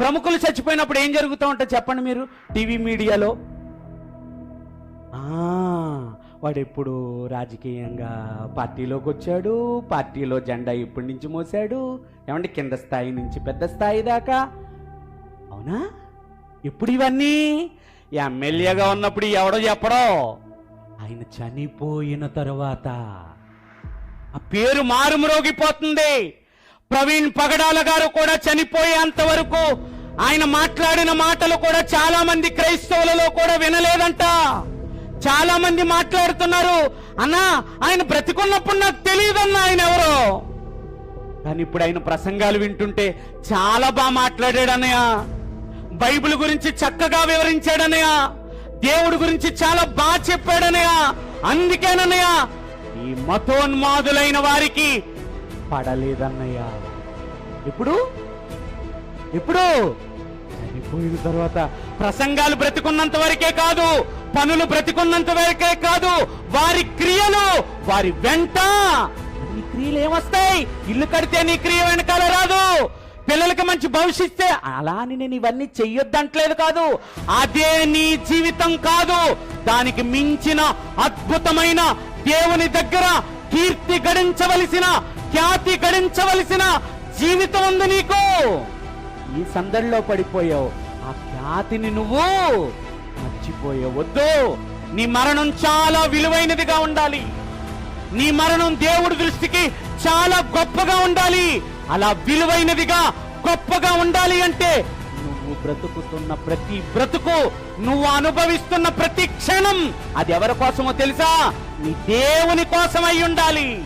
ప్రముఖులు చచ్చిపోయినప్పుడు ఏం జరుగుతూ ఉంటుంది చెప్పండి మీరు? టీవీ మీడియాలో? ఆ, వాడెప్పుడు రాజకీయంగా పార్టీలోకి వచ్చాడు పార్టీలో జెండా ఇప్పటి నుంచి మోసాడు ఏమంటే కింద స్థాయి నుంచి పెద్ద స్థాయి దాకా? అవునా? ఇప్పుడు ఇవన్నీ? ఎమ్మెల్యేగా ఉన్నప్పుడు ఎవడో చెప్పడో? ఆయన చనిపోయిన తర్వాత. ఆ పేరు మారుమ్రోగిపోతుంది. ప్రవీణ్ పగడాల గారు కూడా చనిపోయేంత వరకు ఆయన మాట్లాడిన మాటలు కూడా చాలా మంది క్రైస్తవులలో కూడా వినలేదంట. చాలా మంది మాట్లాడుతున్నారు అన్నా ఆయన బ్రతికున్నప్పుడు నాకు తెలియదన్నా ఆయన ఎవరో? కానీ ఇప్పుడు ఆయన ప్రసంగాలు వింటుంటే చాలా బాగా మాట్లాడాడన్నయ్య. బైబిల్ గురించి చక్కగా వివరించాడన్నయ్య. దేవుడి గురించి చాలా బాగా చెప్పాడన్నయ్య. అందుకేనన్నయ్య ఈ మతోన్మాదులైన వారికి పడలేదన్నయ్య. ఇప్పుడు ఇప్పుడు చనిపోయిన తర్వాత ప్రసంగాలు బ్రతికున్నంత వరకే కాదు పనులు బ్రతికున్నంత వరకే కాదు వారి క్రియలు వారి వెంట. నీ క్రియలు ఏమొస్తాయి? ఇల్లు కడితే నీ క్రియ వెనకాల రాదు. పిల్లలకి మంచి భవిష్యత్తే. అలా అని నేను ఇవన్నీ చెయ్యొద్దంటలేదు కాదు. అదే నీ జీవితం కాదు. దానికి మించిన అద్భుతమైన దేవుని దగ్గర కీర్తి గడించవలసిన ఖ్యాతి గడించవలసిన జీవితం ఉంది నీకు. ఈ సందడిలో పడిపోయావు. ఆ ఖ్యాతిని నువ్వు మర్చిపోయేవద్దు. నీ మరణం చాలా విలువైనదిగా ఉండాలి. నీ మరణం దేవుడి దృష్టికి చాలా గొప్పగా ఉండాలి. అలా విలువైనదిగా గొప్పగా ఉండాలి అంటే నువ్వు బ్రతుకుతున్న ప్రతి బ్రతుకు నువ్వు అనుభవిస్తున్న ప్రతి క్షణం అది ఎవరి కోసమో తెలుసా? నీ దేవుని కోసమై ఉండాలి.